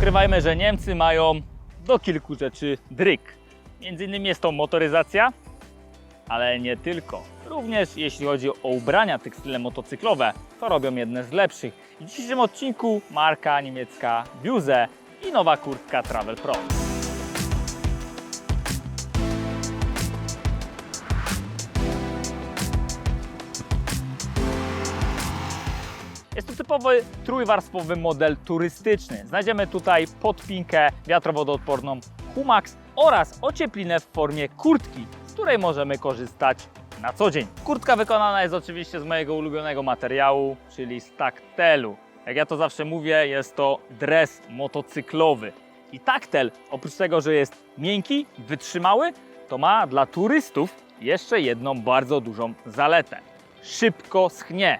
ukrywajmy, że Niemcy mają do kilku rzeczy dryk. Między innymi jest to motoryzacja, ale nie tylko. Również jeśli chodzi o ubrania tekstyle motocyklowe, to robią jedne z lepszych. W dzisiejszym odcinku marka niemiecka Buse i nowa kurtka Travel Pro. Typowy trójwarstwowy model turystyczny. Znajdziemy tutaj podpinkę wiatrowodoodporną Humax oraz ocieplinę w formie kurtki, z której możemy korzystać na co dzień. Kurtka wykonana jest oczywiście z mojego ulubionego materiału, czyli z taktelu. Jak ja to zawsze mówię, jest to dres motocyklowy. I taktel, oprócz tego, że jest miękki, wytrzymały, to ma dla turystów jeszcze jedną bardzo dużą zaletę. Szybko schnie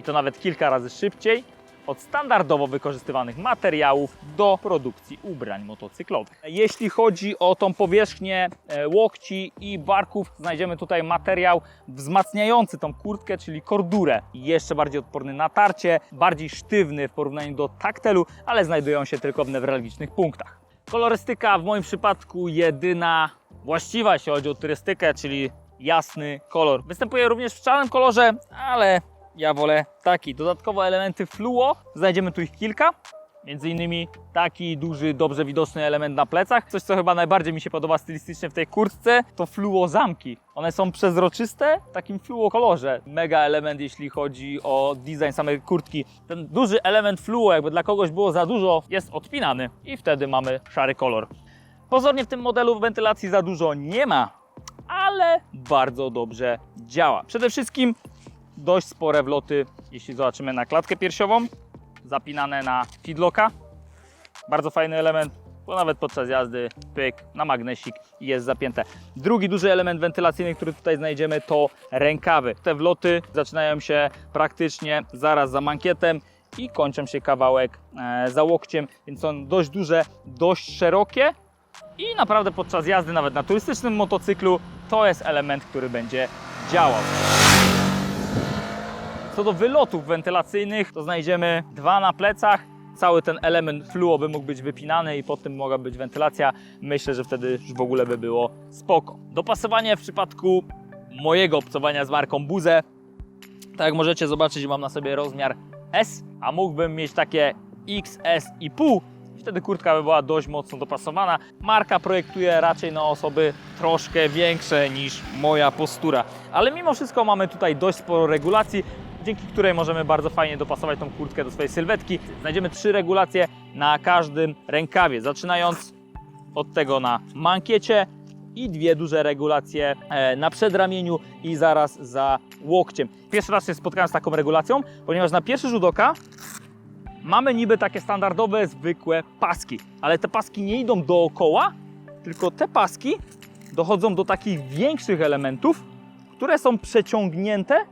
i to nawet kilka razy szybciej od standardowo wykorzystywanych materiałów do produkcji ubrań motocyklowych. Jeśli chodzi o tą powierzchnię e, łokci i barków, znajdziemy tutaj materiał wzmacniający tą kurtkę, czyli kordurę. Jeszcze bardziej odporny na tarcie, bardziej sztywny w porównaniu do taktelu, ale znajdują się tylko w newralgicznych punktach. Kolorystyka w moim przypadku jedyna właściwa, jeśli chodzi o turystykę, czyli jasny kolor. Występuje również w czarnym kolorze, ale ja wolę taki. Dodatkowo elementy fluo, znajdziemy tu ich kilka. Między innymi taki duży, dobrze widoczny element na plecach. Coś, co chyba najbardziej mi się podoba stylistycznie w tej kurtce, to fluo zamki. One są przezroczyste w takim fluo kolorze. Mega element, jeśli chodzi o design samej kurtki. Ten duży element fluo, jakby dla kogoś było za dużo, jest odpinany i wtedy mamy szary kolor. Pozornie w tym modelu wentylacji za dużo nie ma, ale bardzo dobrze działa. Przede wszystkim dość spore wloty, jeśli zobaczymy na klatkę piersiową, zapinane na feedlocka. Bardzo fajny element, bo nawet podczas jazdy pyk na magnesik jest zapięte. Drugi duży element wentylacyjny, który tutaj znajdziemy to rękawy. Te wloty zaczynają się praktycznie zaraz za mankietem i kończą się kawałek e, za łokciem, więc są dość duże, dość szerokie i naprawdę podczas jazdy, nawet na turystycznym motocyklu, to jest element, który będzie działał. Co do wylotów wentylacyjnych, to znajdziemy dwa na plecach. Cały ten element fluo by mógł być wypinany i pod tym mogła być wentylacja. Myślę, że wtedy już w ogóle by było spoko. Dopasowanie w przypadku mojego obcowania z marką Buze. Tak jak możecie zobaczyć, mam na sobie rozmiar S, a mógłbym mieć takie XS i pół. Wtedy kurtka by była dość mocno dopasowana. Marka projektuje raczej na osoby troszkę większe niż moja postura. Ale mimo wszystko mamy tutaj dość sporo regulacji, dzięki której możemy bardzo fajnie dopasować tą kurtkę do swojej sylwetki. Znajdziemy trzy regulacje na każdym rękawie, zaczynając od tego na mankiecie i dwie duże regulacje e, na przedramieniu i zaraz za łokciem. Pierwszy raz się spotkałem z taką regulacją, ponieważ na pierwszy rzut oka mamy niby takie standardowe, zwykłe paski, ale te paski nie idą dookoła, tylko te paski dochodzą do takich większych elementów, które są przeciągnięte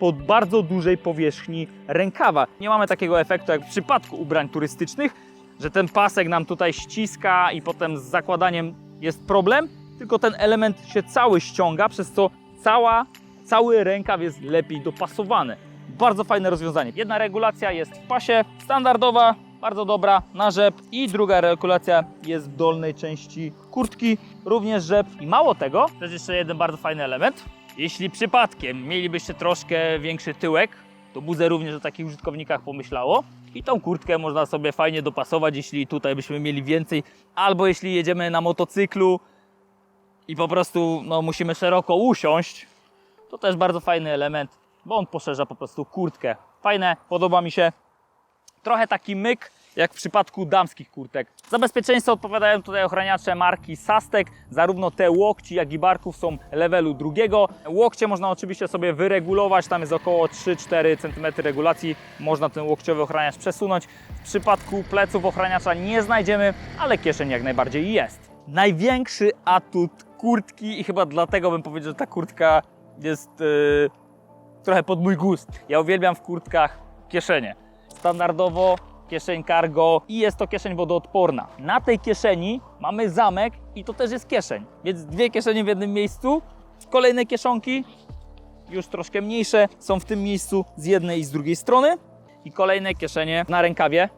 pod bardzo dużej powierzchni rękawa. Nie mamy takiego efektu jak w przypadku ubrań turystycznych, że ten pasek nam tutaj ściska i potem z zakładaniem jest problem, tylko ten element się cały ściąga, przez co cała, cały rękaw jest lepiej dopasowany. Bardzo fajne rozwiązanie. Jedna regulacja jest w pasie, standardowa, bardzo dobra, na rzep i druga regulacja jest w dolnej części kurtki, również rzep. I mało tego, to jest jeszcze jeden bardzo fajny element. Jeśli przypadkiem mielibyście troszkę większy tyłek, to Buze również o takich użytkownikach pomyślało. I tą kurtkę można sobie fajnie dopasować, jeśli tutaj byśmy mieli więcej, albo jeśli jedziemy na motocyklu i po prostu no, musimy szeroko usiąść, to też bardzo fajny element, bo on poszerza po prostu kurtkę. Fajne, podoba mi się. Trochę taki myk, jak w przypadku damskich kurtek. Za bezpieczeństwo odpowiadają tutaj ochraniacze marki Sastek. Zarówno te łokci, jak i barków są levelu drugiego. Łokcie można oczywiście sobie wyregulować, tam jest około 3-4 cm regulacji. Można ten łokciowy ochraniacz przesunąć. W przypadku pleców ochraniacza nie znajdziemy, ale kieszeń jak najbardziej jest. Największy atut kurtki i chyba dlatego bym powiedział, że ta kurtka jest yy, trochę pod mój gust. Ja uwielbiam w kurtkach kieszenie. Standardowo kieszeń cargo i jest to kieszeń wodoodporna. Na tej kieszeni mamy zamek i to też jest kieszeń. Więc dwie kieszenie w jednym miejscu. Kolejne kieszonki, już troszkę mniejsze, są w tym miejscu z jednej i z drugiej strony. I kolejne kieszenie na rękawie.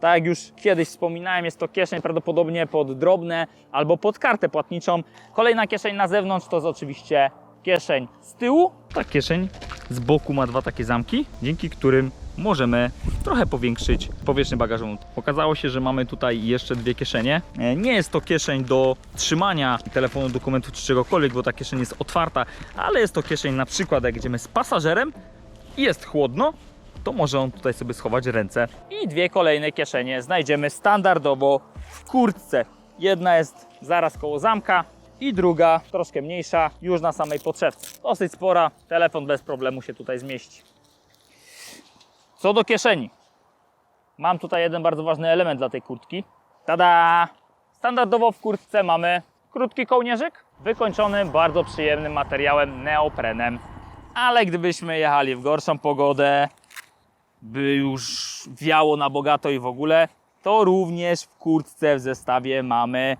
Tak jak już kiedyś wspominałem, jest to kieszeń prawdopodobnie pod drobne albo pod kartę płatniczą. Kolejna kieszeń na zewnątrz to jest oczywiście kieszeń z tyłu. Ta kieszeń z boku ma dwa takie zamki, dzięki którym możemy trochę powiększyć powierzchnię bagażową. Okazało się, że mamy tutaj jeszcze dwie kieszenie. E, Nie jest to kieszeń do trzymania telefonu, dokumentu czy czegokolwiek, bo ta kieszeń jest otwarta, ale jest to kieszeń na przykład jak jedziemy z pasażerem i jest chłodno, to może on tutaj sobie schować ręce. I dwie kolejne kieszenie znajdziemy standardowo w kurtce. Jedna jest zaraz koło zamka i druga troszkę mniejsza, już na samej podszewce. Dosyć spora, telefon bez problemu się tutaj zmieści. Co do kieszeni. Mam tutaj jeden bardzo ważny element dla tej kurtki. Tada! Standardowo w kurtce mamy krótki kołnierzyk wykończony bardzo przyjemnym materiałem neoprenem. Ale gdybyśmy jechali w gorszą pogodę, by już wiało na bogato i w ogóle, to również w kurtce w zestawie mamy.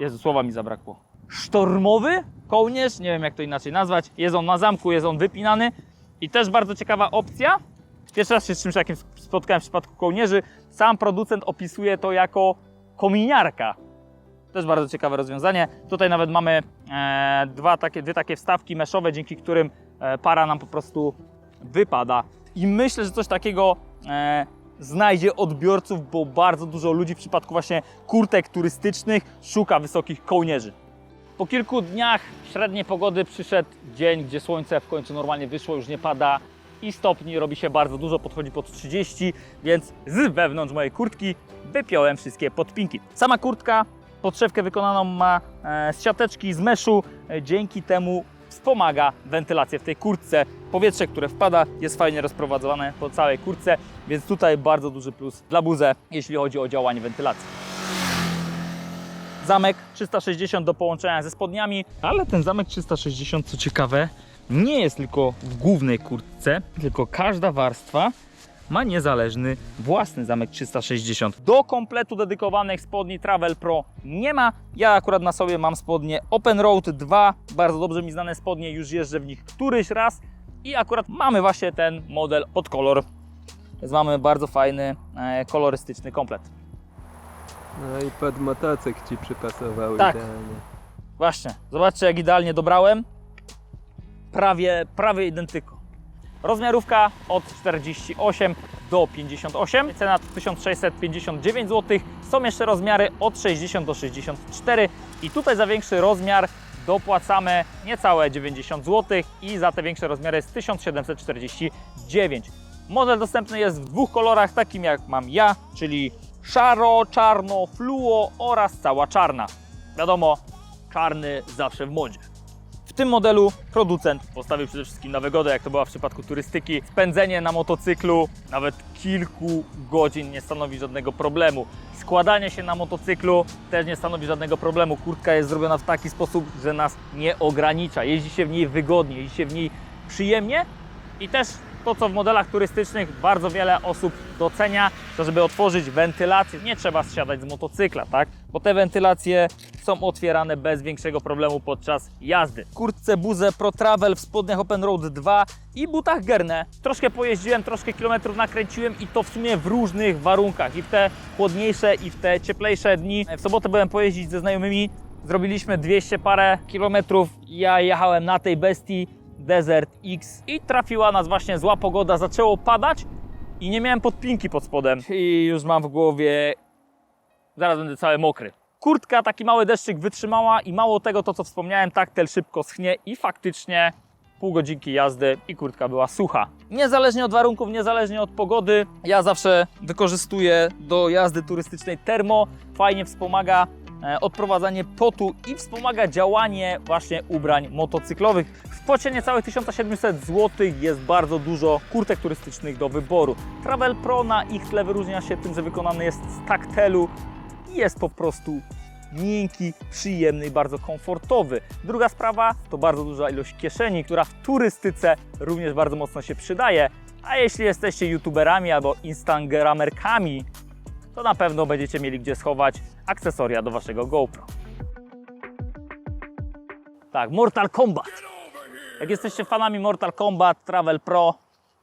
Jezu, słowa mi zabrakło. Sztormowy kołnierz, nie wiem jak to inaczej nazwać. Jest on na zamku, jest on wypinany. I też bardzo ciekawa opcja. Pierwszy raz się z czymś takim spotkałem w przypadku kołnierzy. Sam producent opisuje to jako kominiarka. Też bardzo ciekawe rozwiązanie. Tutaj nawet mamy e, dwa takie, dwie takie wstawki meszowe, dzięki którym e, para nam po prostu wypada. I myślę, że coś takiego e, znajdzie odbiorców, bo bardzo dużo ludzi w przypadku właśnie kurtek turystycznych szuka wysokich kołnierzy. Po kilku dniach średniej pogody przyszedł dzień, gdzie słońce w końcu normalnie wyszło, już nie pada i stopni robi się bardzo dużo, podchodzi pod 30, więc z wewnątrz mojej kurtki wypiąłem wszystkie podpinki. Sama kurtka podszewkę wykonaną ma e, z siateczki, z meszu, e, dzięki temu wspomaga wentylację w tej kurtce. Powietrze, które wpada jest fajnie rozprowadzone po całej kurtce, więc tutaj bardzo duży plus dla buze, jeśli chodzi o działanie wentylacji zamek 360 do połączenia ze spodniami, ale ten zamek 360, co ciekawe, nie jest tylko w głównej kurtce, tylko każda warstwa ma niezależny własny zamek 360. Do kompletu dedykowanych spodni Travel Pro nie ma. Ja akurat na sobie mam spodnie Open Road 2, bardzo dobrze mi znane spodnie, już jeżdżę w nich któryś raz i akurat mamy właśnie ten model pod kolor. Więc mamy bardzo fajny, e, kolorystyczny komplet. No i pod motocykl ci przypasował Tak. idealnie. Właśnie, zobaczcie jak idealnie dobrałem. Prawie, prawie identyko. Rozmiarówka od 48 do 58, cena 1659 zł. Są jeszcze rozmiary od 60 do 64 i tutaj za większy rozmiar dopłacamy niecałe 90 zł i za te większe rozmiary jest 1749. Model dostępny jest w dwóch kolorach, takim jak mam ja, czyli szaro, czarno, fluo oraz cała czarna. Wiadomo, czarny zawsze w modzie. Tym modelu producent postawił przede wszystkim na wygodę, jak to była w przypadku turystyki. Spędzenie na motocyklu nawet kilku godzin nie stanowi żadnego problemu. Składanie się na motocyklu też nie stanowi żadnego problemu. Kurtka jest zrobiona w taki sposób, że nas nie ogranicza. Jeździ się w niej wygodnie, jeździ się w niej przyjemnie i też to, co w modelach turystycznych bardzo wiele osób docenia, to żeby otworzyć wentylację, nie trzeba zsiadać z motocykla, tak? Bo te wentylacje są otwierane bez większego problemu podczas jazdy. Kurtce Buze Pro Travel w spodniach Open Road 2 i butach Gerne. Troszkę pojeździłem, troszkę kilometrów nakręciłem i to w sumie w różnych warunkach. I w te chłodniejsze, i w te cieplejsze dni. W sobotę byłem pojeździć ze znajomymi. Zrobiliśmy 200 parę kilometrów. Ja jechałem na tej bestii Desert X i trafiła nas właśnie zła pogoda, zaczęło padać i nie miałem podpinki pod spodem. I już mam w głowie, zaraz będę cały mokry. Kurtka, taki mały deszczyk wytrzymała i mało tego, to co wspomniałem, taktel szybko schnie i faktycznie pół godzinki jazdy i kurtka była sucha. Niezależnie od warunków, niezależnie od pogody, ja zawsze wykorzystuję do jazdy turystycznej termo. Fajnie wspomaga odprowadzanie potu i wspomaga działanie właśnie ubrań motocyklowych. W kwocie niecałych 1700 zł jest bardzo dużo kurtek turystycznych do wyboru. Travel Pro na ich tle wyróżnia się tym, że wykonany jest z taktelu i jest po prostu miękki, przyjemny i bardzo komfortowy. Druga sprawa to bardzo duża ilość kieszeni, która w turystyce również bardzo mocno się przydaje. A jeśli jesteście youtuberami albo instagramerkami, to na pewno będziecie mieli gdzie schować akcesoria do waszego GoPro. Tak, Mortal Kombat. Jak jesteście fanami Mortal Kombat, Travel Pro,